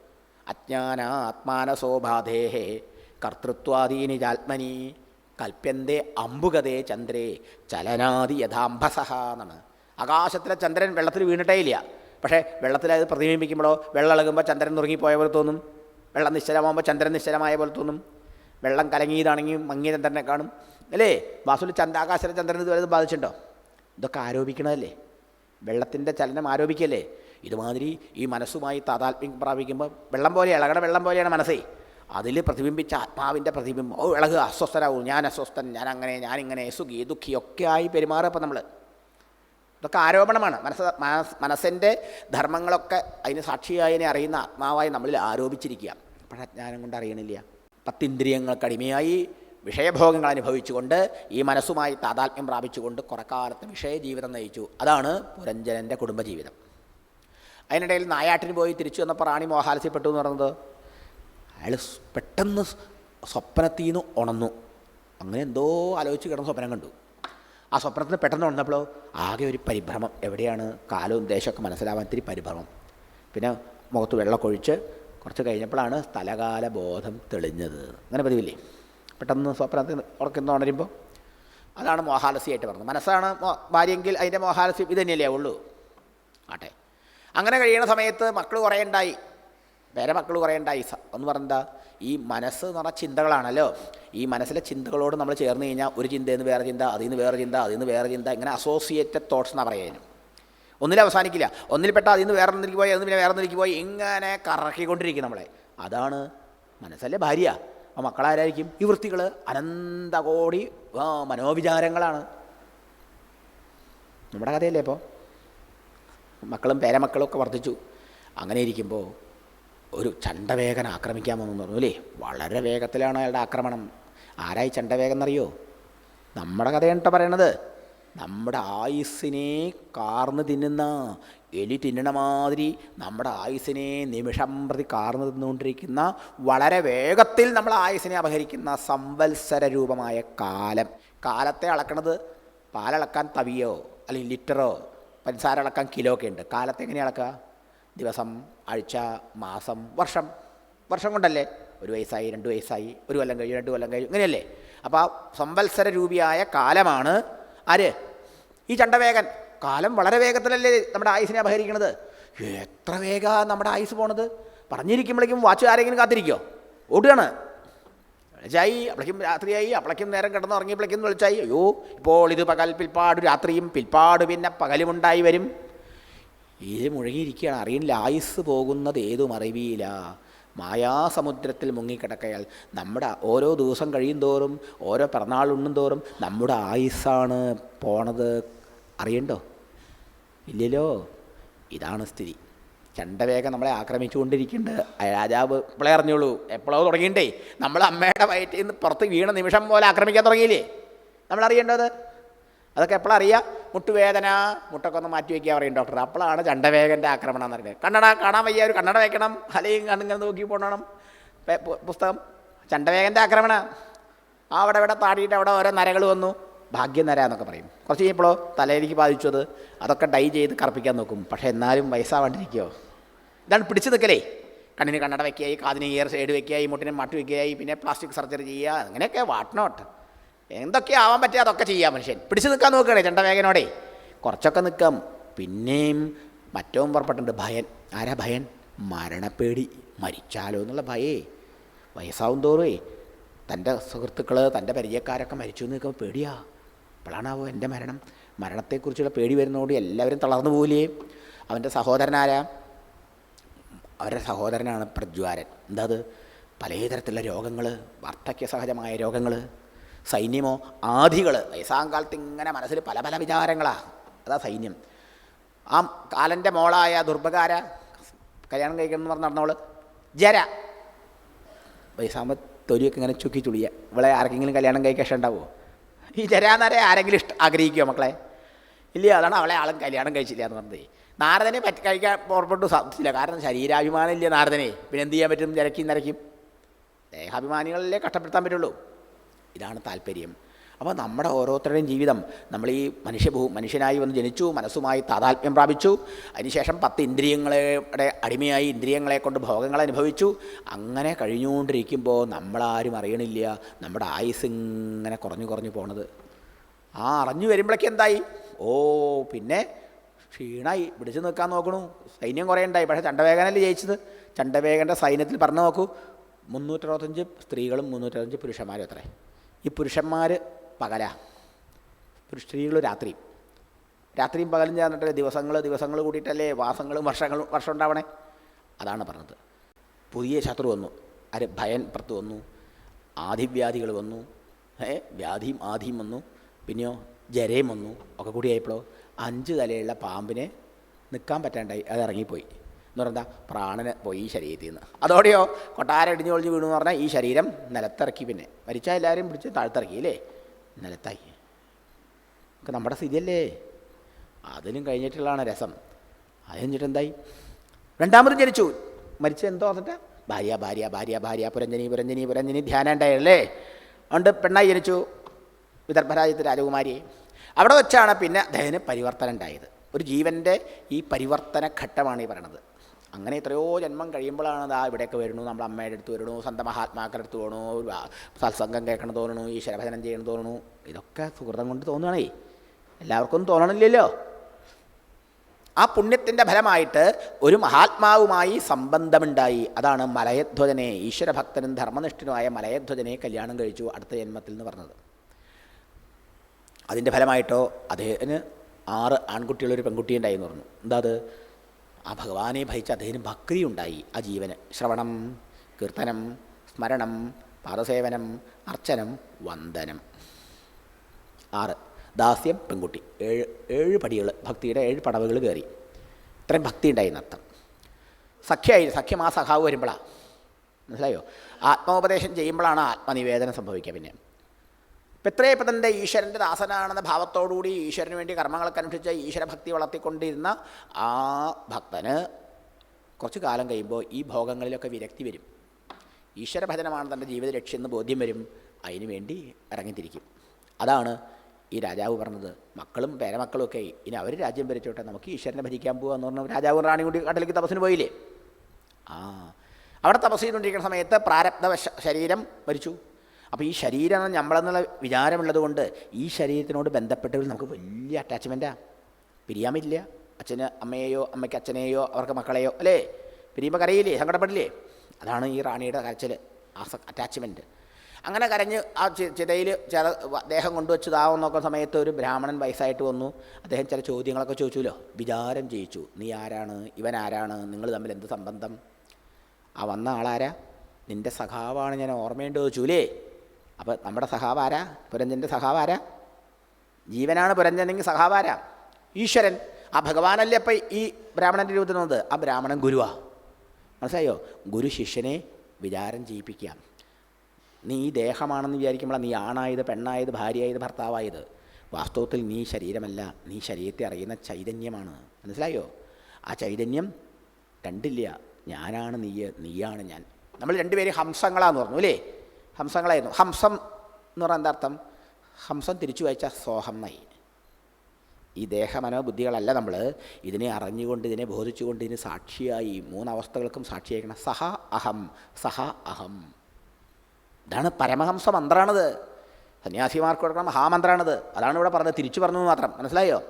അജ്ഞാന ആത്മാനസോബാധേഹേ കർത്തൃത്വാധീനി ജാത്മനി കൽപ്യന്തേ അമ്പുകതേ ചന്ദ്രേ ചലനാദി യഥാംഭസഹ എന്നാണ്. ആകാശത്തിലെ ചന്ദ്രൻ വെള്ളത്തിൽ വീണിട്ടേ ഇല്ല. പക്ഷേ വെള്ളത്തിൽ അത് പ്രതിബിംബിക്കുമ്പോഴോ വെള്ളം ഇളകുമ്പോൾ ചന്ദ്രൻ നുറുങ്ങിപ്പോയ പോലെ തോന്നും. വെള്ളം നിശ്ചലമാകുമ്പോൾ ചന്ദ്രൻ നിശ്ചലമായ പോലെ തോന്നും. വെള്ളം കലങ്ങിയതാണെങ്കിൽ മങ്ങിയ ചന്ദ്രനെ കാണും. അല്ലേ? വാസുവിൽ ചന്ദ്ര ആകാശത്തിലെ ചന്ദ്രൻ ഇതുവരെ ബാധിച്ചിട്ടുണ്ടോ? ഇതൊക്കെ ആരോപിക്കണതല്ലേ? വെള്ളത്തിന്റെ ചലനം ആരോപിക്കല്ലേ? ഇതുമാതിരി ഈ മനസ്സുമായി താതാത്മ്യം പ്രാപിക്കുമ്പോൾ വെള്ളം പോലെ ഇളകണ വെള്ളം പോലെയാണ് മനസ്സേ. അതിൽ പ്രതിബിംബിച്ച ആത്മാവിന്റെ പ്രതിബിംബം. ഓ ഇളകുക അസ്വസ്ഥരാകും ഞാൻ അസ്വസ്ഥൻ ഞാൻ അങ്ങനെ ഞാനിങ്ങനെ സുഖി ദുഃഖി ഒക്കെ ആയി പെരുമാറപ്പം നമ്മൾ ഇതൊക്കെ ആരോപണമാണ്. മനസ്സ് മനസ് മനസ്സിന്റെ ധർമ്മങ്ങളൊക്കെ അതിന് സാക്ഷിയായതിനെ അറിയുന്ന ആത്മാവായി നമ്മളിൽ ആരോപിച്ചിരിക്കുക. അപ്പോഴജ്ഞാനം കൊണ്ട് അറിയണില്ല. പത്തിന്ദ്രിയങ്ങൾക്ക് അടിമയായി വിഷയഭോഗങ്ങൾ അനുഭവിച്ചുകൊണ്ട് ഈ മനസ്സുമായി താതാത്മ്യം പ്രാപിച്ചുകൊണ്ട് കുറക്കാലത്ത് വിഷയജീവിതം നയിച്ചു. അതാണ് പുരഞ്ജനന്റെ കുടുംബജീവിതം. അതിനിടയിൽ നായാട്ടിന് പോയി തിരിച്ചു വന്നപ്പോൾ റാണി മോഹാലസ്യപ്പെട്ടു എന്ന് പറയുന്നത് അയാൾ പെട്ടെന്ന് സ്വപ്നത്തിൽ നിന്ന് ഉണന്നു. അങ്ങനെ എന്തോ ആലോചിച്ച് കിടന്ന സ്വപ്നം കണ്ടു. ആ സ്വപ്നത്തിന് പെട്ടെന്ന് വന്നപ്പോൾ ആകെ ഒരു പരിഭ്രമം. എവിടെയാണ് കാലവും ദേശമൊക്കെ മനസ്സിലാവാൻ ഇത്തിരി പരിഭ്രമം. പിന്നെ മുഖത്ത് വെള്ളമൊക്കെ ഒഴിച്ച് കുറച്ച് കഴിഞ്ഞപ്പോഴാണ് സ്ഥലകാല ബോധം തെളിഞ്ഞത്. അങ്ങനെ പതിവില്ലേ? പെട്ടെന്ന് സ്വപ്നത്തിൽ ഉറക്കുന്ന ഉണരുമ്പോൾ അതാണ് മോഹാലസ്യമായിട്ട് പറഞ്ഞത്. മനസ്സാണ് ഭാര്യയെങ്കിൽ അതിന്റെ മോഹാലസ്യം ഇത് തന്നെയല്ലേ ഉള്ളൂ ആട്ടെ. അങ്ങനെ കഴിയുന്ന സമയത്ത് മക്കൾ കുറേ ഉണ്ടായി. വേറെ മക്കൾ കുറേ ഉണ്ടായി. ഒന്ന് പറഞ്ഞാൽ ഈ മനസ്സ് എന്ന് പറഞ്ഞാൽ ചിന്തകളാണല്ലോ. ഈ മനസ്സിലെ ചിന്തകളോട് നമ്മൾ ചേർന്ന് കഴിഞ്ഞാൽ ഒരു ചിന്തയിൽ വേറെ ചിന്ത അതിൽ നിന്ന് വേറെ ചിന്ത അതിൽ നിന്ന് വേറെ ചിന്ത ഇങ്ങനെ അസോസിയേറ്റഡ് തോട്ട്സ് എന്നാണ് പറയുന്നത് ഒന്നിൽ അവസാനിക്കില്ല. ഒന്നിൽപ്പെട്ട അതിൽ നിന്ന് വേറെ ഒന്നിലേക്ക് പോയി അതിൽ പിന്നെ വേറെ ഒന്നിലേക്ക് പോയി ഇങ്ങനെ കറക്കിക്കൊണ്ടിരിക്കും നമ്മളെ. അതാണ് മനസ്സല്ലേ ഭാര്യ. ആ മക്കളാരായിരിക്കും? ഈ വൃത്തികൾ അനന്തകോടി മനോവിചാരങ്ങളാണ്. നമ്മുടെ കഥയല്ലേ ഇപ്പോൾ മക്കളും പേരമക്കളും ഒക്കെ വർദ്ധിച്ചു. അങ്ങനെ ഇരിക്കുമ്പോൾ ഒരു ചണ്ടവേഗൻ ആക്രമിക്കാമെന്ന് പറഞ്ഞു അല്ലേ? വളരെ വേഗത്തിലാണ് അയാളുടെ ആക്രമണം. ആരായി ചണ്ടവേഗം എന്നറിയോ? നമ്മുടെ കഥയാണ് പറയണത്. നമ്മുടെ ആയുസ്സിനെ കാർന്ന് തിന്നുന്ന എലി തിന്നണ മാതിരി നമ്മുടെ ആയുസ്സിനെ നിമിഷം പ്രതി കാർന്ന് തിന്നുകൊണ്ടിരിക്കുന്ന വളരെ വേഗത്തിൽ നമ്മൾ ആയുസ്സിനെ അപഹരിക്കുന്ന സംവത്സര രൂപമായ കാലം. കാലത്തെ അളക്കണത് പാലളക്കാൻ തവിയോ അല്ലെങ്കിൽ ലിറ്ററോ പഞ്ചസാര അളക്കാൻ കിലോ ഒക്കെ ഉണ്ട്. കാലത്തെ എങ്ങനെ അളക്കുക? ദിവസം ആഴ്ച മാസം വർഷം. വർഷം കൊണ്ടല്ലേ? ഒരു വയസ്സായി രണ്ട് വയസ്സായി ഒരു കൊല്ലം കഴിഞ്ഞു രണ്ട് കൊല്ലം കഴിഞ്ഞു ഇങ്ങനെയല്ലേ? അപ്പോൾ ആ സംവത്സര രൂപിയായ കാലമാണ് ആര്? ഈ ചണ്ടവേഗൻ. കാലം വളരെ വേഗത്തിലല്ലേ നമ്മുടെ ആയുസിനെ അപഹരിക്കുന്നത് എത്ര വേഗ നമ്മുടെ ആയുസ് പോണത്? പറഞ്ഞിരിക്കുമ്പോഴേക്കും വാച്ച് ആരെങ്കിലും കാത്തിരിക്കോ? ഓടുകയാണ്. വെളിച്ചായി അപ്പോഴേക്കും രാത്രിയായി അപ്പോഴേക്കും നേരം കിടന്ന് ഉറങ്ങിയപ്പോഴേക്കും വെളിച്ചായി. അയ്യോ ഇപ്പോൾ ഇത് പകൽ പിൽപ്പാട് രാത്രിയും പിൽപ്പാട് പിന്നെ പകലുമുണ്ടായി വരും. ഇത് മുഴുകിയിരിക്കുകയാണ്? അറിയില്ല. ആയുസ് പോകുന്നത് ഏതും അറിവിയില്ല മായാസമുദ്രത്തിൽ മുങ്ങിക്കിടക്കയാൽ നമ്മുടെ ഓരോ ദിവസം കഴിയും തോറും ഓരോ പിറന്നാളുണ്ണും തോറും നമ്മുടെ ആയുസ്സാണ് പോണത്. അറിയണ്ടോ? ഇല്ലല്ലോ? ഇതാണ് സ്ഥിതി. ചണ്ടവേഗം നമ്മളെ ആക്രമിച്ചുകൊണ്ടിരിക്കുന്നുണ്ട്. രാജാവ് ഇപ്പോഴേ അറിഞ്ഞോളൂ. എപ്പോഴോ തുടങ്ങിയിട്ടേ. നമ്മൾ അമ്മയുടെ വയറ്റിൽ നിന്ന് പുറത്ത് വീണ നിമിഷം പോലെ ആക്രമിക്കാൻ തുടങ്ങിയില്ലേ? നമ്മൾ അറിയേണ്ടത് അതൊക്കെ എപ്പോഴറിയാം മുട്ടുവേദന മുട്ടൊക്കെ ഒന്ന് മാറ്റി വയ്ക്കുക പറയും ഡോക്ടർ. അപ്പോഴാണ് ചണ്ടവേഗന്റെ ആക്രമണം എന്ന് പറയുന്നത്. കണ്ണട കാണാൻ വയ്യ ഒരു കണ്ണട വയ്ക്കണം അല്ലെങ്കിൽ കണ്ണിങ്ങനെ നോക്കി പോകണം പുസ്തകം. ചണ്ടവേഗന്റെ ആക്രമണ. അവിടെ ഇവിടെ താടിയിട്ട് അവിടെ ഓരോ നരകൾ വന്നു. ഭാഗ്യനര എന്നൊക്കെ പറയും. കുറച്ച് കഴിഞ്ഞപ്പോഴോ തലയിലേക്ക് ബാധിച്ചു അത് അതൊക്കെ ഡൈ ചെയ്ത് കറപ്പിക്കാൻ നോക്കും. പക്ഷേ എന്നാലും വയസ്സാവാണ്ടിരിക്കുമോ ഇതാണ് പിടിച്ചു നിൽക്കലേ കണ്ണിന് കണ്ണട വയ്ക്കുകയായി കാതിന് ഇയർ സൈഡ് വയ്ക്കുകയായി മുട്ടിന് മട്ട് വയ്ക്കുകയായി പിന്നെ പ്ലാസ്റ്റിക് സർജറി ചെയ്യുക അങ്ങനെയൊക്കെ വാട്ടനോട്ട് എന്തൊക്കെ ആവാൻ പറ്റുക അതൊക്കെ ചെയ്യാം മനുഷ്യൻ. പിടിച്ചു നിൽക്കാൻ നോക്കുകയാണേ ചണ്ടവേഗനോടെ കുറച്ചൊക്കെ നിൽക്കാം. പിന്നെയും മറ്റവും പുറപ്പെട്ടുണ്ട് ഭയൻ. ആരാ ഭയൻ? മരണപ്പേടി മരിച്ചാലോ എന്നുള്ള ഭയേ. വയസ്സാവും തോറുമേ തന്റെ സുഹൃത്തുക്കൾ തന്റെ പരിചയക്കാരൊക്കെ മരിച്ചു എന്ന് നിൽക്കുമ്പോൾ പേടിയാ. അപ്പോഴാണാവോ എന്റെ മരണം? മരണത്തെക്കുറിച്ചുള്ള പേടി വരുന്നതോട് എല്ലാവരും തളർന്നു പോവില്ലേ? അവന്റെ സഹോദരനാരാ? അവരുടെ സഹോദരനാണ് പ്രജ്വാരൻ എന്താ അത്? പലതരത്തിലുള്ള രോഗങ്ങൾ വാർദ്ധക്യ സഹജമായ രോഗങ്ങൾ സൈന്യമോ ആധികൾ വയസ്സാങ്കാലത്ത് ഇങ്ങനെ മനസ്സിൽ പല പല വിചാരങ്ങളാണ് അതാ സൈന്യം. ആ കാലന്റെ മോളായ ദുർഭകാര കല്യാണം കഴിക്കണം എന്ന് പറഞ്ഞ് നടന്നവൾ ജര. വയസ്സാകുമ്പോൾ തൊലിയൊക്കെ ഇങ്ങനെ ചുക്കി ചുളിയ. ഇവളെ ആർക്കെങ്കിലും കല്യാണം കഴിക്കാൻ ഉണ്ടാവുമോ ഈ ജരാന്നരെ ആരെങ്കിലും ഇഷ്ട ആഗ്രഹിക്കുമോ മക്കളെ? ഇല്ല അതാണ് അവളെ ആളും കല്യാണം കഴിച്ചില്ല എന്ന് പറഞ്ഞത്. നാരദനെ പറ്റി കഴിക്കാൻ പുറപ്പെട്ടു സാധിച്ചില്ല. കാരണം ശരീരാഭിമാനം ഇല്ല നാരദനെ? പിന്നെ എന്ത് ചെയ്യാൻ പറ്റും? നിരക്കും നിരക്കും ദേഹാഭിമാനികളല്ലേ കഷ്ടപ്പെടുത്താൻ പറ്റുള്ളൂ. ഇതാണ് താല്പര്യം. അപ്പോൾ നമ്മുടെ ഓരോരുത്തരുടെയും ജീവിതം നമ്മൾ ഈ മനുഷ്യഭൂ മനുഷ്യനായി വന്ന് ജനിച്ചു മനസ്സുമായി താതാത്മ്യം പ്രാപിച്ചു അതിനുശേഷം പത്ത് ഇന്ദ്രിയങ്ങളുടെ അടിമയായി ഇന്ദ്രിയങ്ങളെ കൊണ്ട് ഭോഗങ്ങൾ അനുഭവിച്ചു അങ്ങനെ കഴിഞ്ഞുകൊണ്ടിരിക്കുമ്പോൾ നമ്മളാരും അറിയണില്ല നമ്മുടെ ആയുസ് ഇങ്ങനെ കുറഞ്ഞു കുറഞ്ഞു പോണത്. ആ അറിഞ്ഞു വരുമ്പോഴേക്ക് എന്തായി? ഓ പിന്നെ ക്ഷീണായി. പിടിച്ചു നിൽക്കാൻ നോക്കണു. സൈന്യം കുറേ ഉണ്ടായി. പക്ഷേ ചണ്ടവേഗനല്ലേ ജയിച്ചത്? ചണ്ടവേഗന്റെ സൈന്യത്തിൽ പറഞ്ഞു നോക്കൂ. മുന്നൂറ്ററുപത്തഞ്ച് സ്ത്രീകളും മുന്നൂറ്ററുപത്തഞ്ച് പുരുഷന്മാരും അത്രേ ഈ പുരുഷന്മാർ പകലാ. സ്ത്രീകൾ രാത്രി. രാത്രിയും പകലും ചേർന്നിട്ടല്ലേ ദിവസങ്ങൾ ദിവസങ്ങൾ കൂടിയിട്ടല്ലേ? വാസങ്ങളും വർഷങ്ങളും വർഷം ഉണ്ടാവണേ? അതാണ് പറഞ്ഞത്. പുതിയ ശത്രു വന്നു. അര ഭയൻ പുറത്ത് വന്നു. ആദിവ്യാധികൾ വന്നു. ഏ? വ്യാധിയും ആധിയും വന്നു. പിന്നെയോ ജരയും വന്നു. ഒക്കെ കൂടിയായപ്പോഴോ അഞ്ച് തലയുള്ള പാമ്പിനെ നിൽക്കാൻ പറ്റാണ്ടായി. അത് ഇറങ്ങിപ്പോയി. എന്ന് പറഞ്ഞാൽ പ്രാണന് പോയി ഈ ശരീരത്തിൽ നിന്ന്. അതോടെയോ കൊട്ടാരം ഇടിഞ്ഞു കൊളിഞ്ഞ് വീണു എന്ന് പറഞ്ഞാൽ ഈ ശരീരം നിലത്തിറക്കി പിന്നെ. മരിച്ചാൽ എല്ലാവരും പിടിച്ച് താഴ്ത്തിറക്കി അല്ലേ നിലത്തായി. ഒക്കെ നമ്മുടെ സ്ഥിതിയല്ലേ? അതിനും കഴിഞ്ഞിട്ടുള്ളതാണ് രസം. അത് കഴിഞ്ഞിട്ട് എന്തായി? രണ്ടാമത് ജനിച്ചു. മരിച്ച എന്തോ എന്നിട്ട് ഭാര്യ ഭാര്യ ഭാര്യ ഭാര്യ പുരഞ്ജനി പുരഞ്ജനി പുരഞ്ജനി ധ്യാനം ഉണ്ടായല്ലേ അതുകൊണ്ട് പെണ്ണായി ജനിച്ചു. വിദർഭരാജ്യത്തെ രാജകുമാരിയെ. അവിടെ വെച്ചാണ് പിന്നെ അദ്ദേഹത്തിന് പരിവർത്തനം ഉണ്ടായത്. ഒരു ജീവന്റെ ഈ പരിവർത്തന ഘട്ടമാണ് ഈ പറയണത്. അങ്ങനെ എത്രയോ ജന്മം കഴിയുമ്പോഴാണ് ദാ ഇവിടെയൊക്കെ വരുന്നു നമ്മൾ അമ്മയുടെ അടുത്ത് വരുന്നു സ്വന്തം മഹാത്മാക്കളുടെ അടുത്ത് വേണു സത്സംഗം കേൾക്കണം തോന്നണു ഈശ്വരഭജനം ചെയ്യണം തോന്നണു ഇതൊക്കെ സുഹൃതം കൊണ്ട് തോന്നുകയാണേ എല്ലാവർക്കും തോന്നണില്ലല്ലോ. ആ പുണ്യത്തിന്റെ ഫലമായിട്ട് ഒരു മഹാത്മാവുമായി സംബന്ധമുണ്ടായി. അതാണ് മലയധ്വജനെ ഈശ്വരഭക്തനും ധർമ്മനിഷ്ഠനുമായ മലയധ്വജനെ കല്യാണം കഴിച്ചു അടുത്ത ജന്മത്തിൽ എന്ന് പറഞ്ഞത്. അതിന്റെ ഫലമായിട്ടോ അദ്ദേഹത്തിന് ആറ് ആൺകുട്ടികളൊരു പെൺകുട്ടി ഉണ്ടായി എന്ന് പറഞ്ഞു. എന്താ അത്? ആ ഭഗവാനെ ഭയച്ച അദ്ദേഹത്തിന് ഭക്തി ഉണ്ടായി ആ ജീവന് ശ്രവണം കീർത്തനം സ്മരണം പാദസേവനം അർച്ചനം വന്ദനം. ആറ്. ദാസ്യം പെൺകുട്ടി. ഏഴ് ഏഴ് പടികൾ ഭക്തിയുടെ ഏഴ് പടവുകൾ കയറി. ഇത്രയും ഭക്തി ഉണ്ടായി എന്നർത്ഥം സഖ്യമായി സഖ്യം ആ സഖാവ് വരുമ്പോഴാണ് മനസ്സിലായോ? ആത്മോപദേശം ചെയ്യുമ്പോഴാണ് ആത്മനിവേദനം സംഭവിക്കുക പിന്നെ. ഇപ്പം എത്രയും ഇപ്പം തന്റെ ഈശ്വരന്റെ ദാസനാണെന്ന ഭാവത്തോടുകൂടി ഈശ്വരന് വേണ്ടി കർമ്മങ്ങളൊക്കെ അനുഷ്ഠിച്ച് ഈശ്വരഭക്തി വളർത്തിക്കൊണ്ടിരുന്ന ആ ഭക്തന് കുറച്ച് കാലം കഴിയുമ്പോൾ ഈ ഭോഗങ്ങളിലൊക്കെ വിരക്തി വരും. ഈശ്വരഭജനമാണ് തന്റെ ജീവിത ലക്ഷ്യം എന്ന് ബോധ്യം വരും. അതിനു വേണ്ടി ഇറങ്ങിത്തിരിക്കും. അതാണ് ഈ രാജാവ് പറഞ്ഞത്. മക്കളും പേരമക്കളും ഒക്കെ ഇനി അവർ രാജ്യം ഭരിച്ചോട്ടെ നമുക്ക് ഈശ്വരനെ ഭരിക്കാൻ പോകുക എന്ന് പറഞ്ഞു രാജാവും റാണി കൂടി കടലിലേക്ക് തപസ്സിന് പോയില്ലേ? ആ അവിടെ തപസ് ചെയ്തുകൊണ്ടിരിക്കുന്ന സമയത്ത് പ്രാരബ്ധ ശരീരം മരിച്ചു. അപ്പോൾ ഈ ശരീരം നമ്മളെന്നുള്ള വിചാരമുള്ളത് കൊണ്ട് ഈ ശരീരത്തിനോട് ബന്ധപ്പെട്ടവർ നമുക്ക് വലിയ അറ്റാച്ച്മെന്റാണ് പിരിയാൻ പറ്റില്ല അച്ഛന് അമ്മയെയോ അമ്മയ്ക്ക് അച്ഛനെയോ അവർക്ക് മക്കളെയോ അല്ലേ? പിരിയുമ്പോൾ കരയില്ലേ? സങ്കടപ്പെടില്ലേ? അതാണ് ഈ റാണിയുടെ കരച്ചിൽ ആ അറ്റാച്ച്മെന്റ് അങ്ങനെ കരഞ്ഞ് ആ ചിതയിൽ ചില അദ്ദേഹം കൊണ്ടുവച്ച് താവം നോക്കുന്ന സമയത്ത് ഒരു ബ്രാഹ്മണൻ വയസ്സായിട്ട് വന്നു. അദ്ദേഹം ചില ചോദ്യങ്ങളൊക്കെ ചോദിച്ചുല്ലോ വിചാരം ചെയ്യിച്ചു നീ ആരാണ്? ഇവൻ ആരാണ്? നിങ്ങൾ തമ്മിൽ എന്ത് സംബന്ധം? ആ വന്ന ആളാരാ? നിന്റെ സഖാവാണ് ഞാൻ ഓർമ്മയുണ്ട് ചോദിച്ചൂലേ അപ്പോൾ നമ്മുടെ സഹാവാര? പുരഞ്ജന്റെ സഹാവാര? ജീവനാണ് പുരഞ്ജനെങ്കിൽ സഹാവാര? ഈശ്വരൻ. ആ ഭഗവാനല്ലേ അപ്പം ഈ ബ്രാഹ്മണന്റെ രൂപത്തിൽ വന്നത്? ആ ബ്രാഹ്മണൻ ഗുരുവാ. മനസ്സിലായോ? ഗുരു ശിഷ്യനെ വിചാരം ചെയ്യിപ്പിക്കാം നീ ദേഹമാണെന്ന് വിചാരിക്കുമ്പോൾ നീ ആണായത് പെണ്ണായത് ഭാര്യയായത് ഭർത്താവായത്. വാസ്തവത്തിൽ നീ ശരീരമല്ല നീ ശരീരത്തെ അറിയുന്ന ചൈതന്യമാണ്. മനസ്സിലായോ? ആ ചൈതന്യം രണ്ടില്ല ഞാനാണ് നീ നീയാണ് ഞാൻ. നമ്മൾ രണ്ടുപേരും ഹംസങ്ങളാന്ന് പറഞ്ഞു അല്ലേ? ഹംസങ്ങളായിരുന്നു. ഹംസം എന്ന് പറഞ്ഞാൽ എന്താർത്ഥം ഹംസം തിരിച്ചു വായിച്ച സോഹം എന്നായി. ഈ ദേഹമനോബുദ്ധികളല്ല നമ്മൾ ഇതിനെ അറിഞ്ഞുകൊണ്ട് ഇതിനെ ബോധിച്ചുകൊണ്ട് ഇതിന് സാക്ഷിയായി മൂന്നവസ്ഥകൾക്കും സാക്ഷിയായിരിക്കണം സഹ അഹം സഹ അഹം. ഇതാണ് പരമഹംസ മന്ത്രാണത്. സന്യാസിമാർക്ക് കൊടുക്കണം മഹാമന്ത്രാണത്. അതാണ് ഇവിടെ പറഞ്ഞത്. തിരിച്ചു പറഞ്ഞു മാത്രം. മനസ്സിലായോ?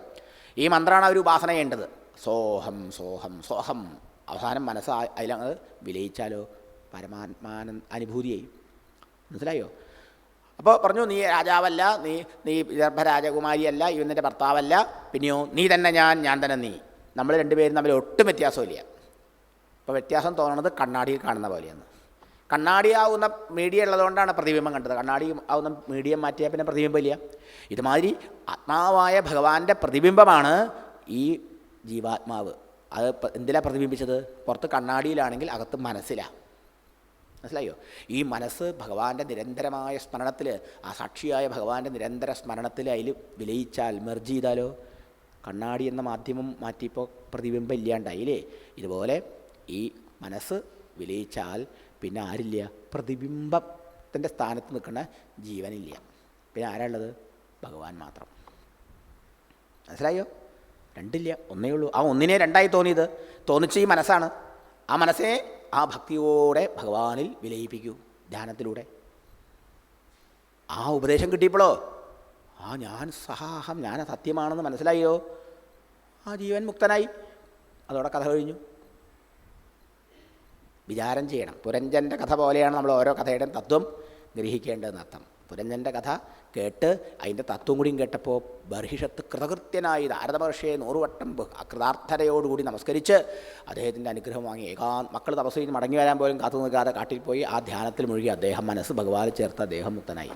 ഈ മന്ത്രമാണ് അവർ ഉപാസന ചെയ്യേണ്ടത്. സോഹം സോഹം സോഹം. അവസാനം മനസ്സ് അതിലങ്ങ് വിലയിച്ചാലോ? പരമാത്മാന അനുഭൂതിയായി മനസ്സിലായോ? അപ്പോൾ പറഞ്ഞു നീ രാജാവല്ല നീ നീ ഗർഭരാജകുമാരിയല്ല ഇവന്റെ ഇവൻ ഭർത്താവല്ല പിന്നെയോ നീ തന്നെ ഞാൻ ഞാൻ തന്നെ നീ. നമ്മൾ രണ്ടുപേരും തമ്മിൽ ഒട്ടും വ്യത്യാസമില്ല. അപ്പോൾ വ്യത്യാസം തോന്നുന്നത് കണ്ണാടിയിൽ കാണുന്ന പോലെയാണ്. കണ്ണാടി ആവുന്ന മീഡിയ ഉള്ളതുകൊണ്ടാണ് പ്രതിബിംബം കണ്ടത്. കണ്ണാടി ആവുന്ന മീഡിയം മാറ്റിയാൽ പിന്നെ പ്രതിബിംബം ഇല്ല. ഇതുമാതിരി ആത്മാവായ ഭഗവാന്റെ പ്രതിബിംബമാണ് ഈ ജീവാത്മാവ്. അത് എന്തിലാണ് എന്തിലാ പ്രതിബിംബിച്ചത്? പുറത്ത് കണ്ണാടിയിലാണെങ്കിൽ അകത്ത് മനസ്സിലാണ് മനസ്സിലായോ? ഈ മനസ്സ് ഭഗവാന്റെ നിരന്തരമായ സ്മരണത്തിൽ ആ സാക്ഷിയായ ഭഗവാന്റെ നിരന്തര സ്മരണത്തിൽ അതിൽ വിലയിച്ചാൽ മെർജ് ചെയ്താലോ കണ്ണാടി എന്ന മാധ്യമം മാറ്റിയപ്പോൾ പ്രതിബിംബം ഇല്ലാണ്ടായില്ലേ ഇതുപോലെ ഈ മനസ്സ് വിലയിച്ചാൽ പിന്നെ ആരില്ല? പ്രതിബിംബത്തിന്റെ സ്ഥാനത്ത് നിൽക്കുന്ന ജീവനില്ല. പിന്നെ ആരാളുള്ളത് ഭഗവാൻ മാത്രം. മനസ്സിലായോ? രണ്ടില്ല ഒന്നേ ഉള്ളൂ. ആ ഒന്നിനെ രണ്ടായി തോന്നിയത്? തോന്നിച്ച ഈ മനസ്സാണ്. ആ മനസ്സെ ആ ഭക്തിയോടെ ഭഗവാനിൽ വിലയിപ്പിക്കൂ ധ്യാനത്തിലൂടെ. ആ ഉപദേശം കിട്ടിയപ്പോഴോ? ആ ഞാൻ സഹാഹം ഞാൻ സത്യമാണെന്ന് മനസ്സിലായോ? ആ ജീവൻ മുക്തനായി. അതോടെ കഥ കഴിഞ്ഞു. വിചാരം ചെയ്യണം. പുരഞ്ജന്റെ കഥ പോലെയാണ് നമ്മൾ ഓരോ കഥയുടെയും തത്വം ഗ്രഹിക്കേണ്ടതെന്ന് അർത്ഥം പുരഞ്ജന്റെ കഥ കേട്ട് അതിന്റെ തത്വം കൂടിയും കേട്ടപ്പോൾ ബർഹിഷത്ത് കൃതകൃത്യനായി നാരദമഹർഷിയെ നൂറുവട്ടം കൃതാർത്ഥതയോടുകൂടി നമസ്കരിച്ച് അദ്ദേഹത്തിന്റെ അനുഗ്രഹം വാങ്ങി. ഏകാ മക്കൾ തപസ് ചെയ്ത് മടങ്ങി വരാൻ പോലും കാത്തു നിൽക്കാതെ കാട്ടിൽ പോയി ആ ധ്യാനത്തിൽ മുഴുകി. അദ്ദേഹം മനസ്സ് ഭഗവാനെ ചേർത്ത് അദ്ദേഹം മുക്തനായി.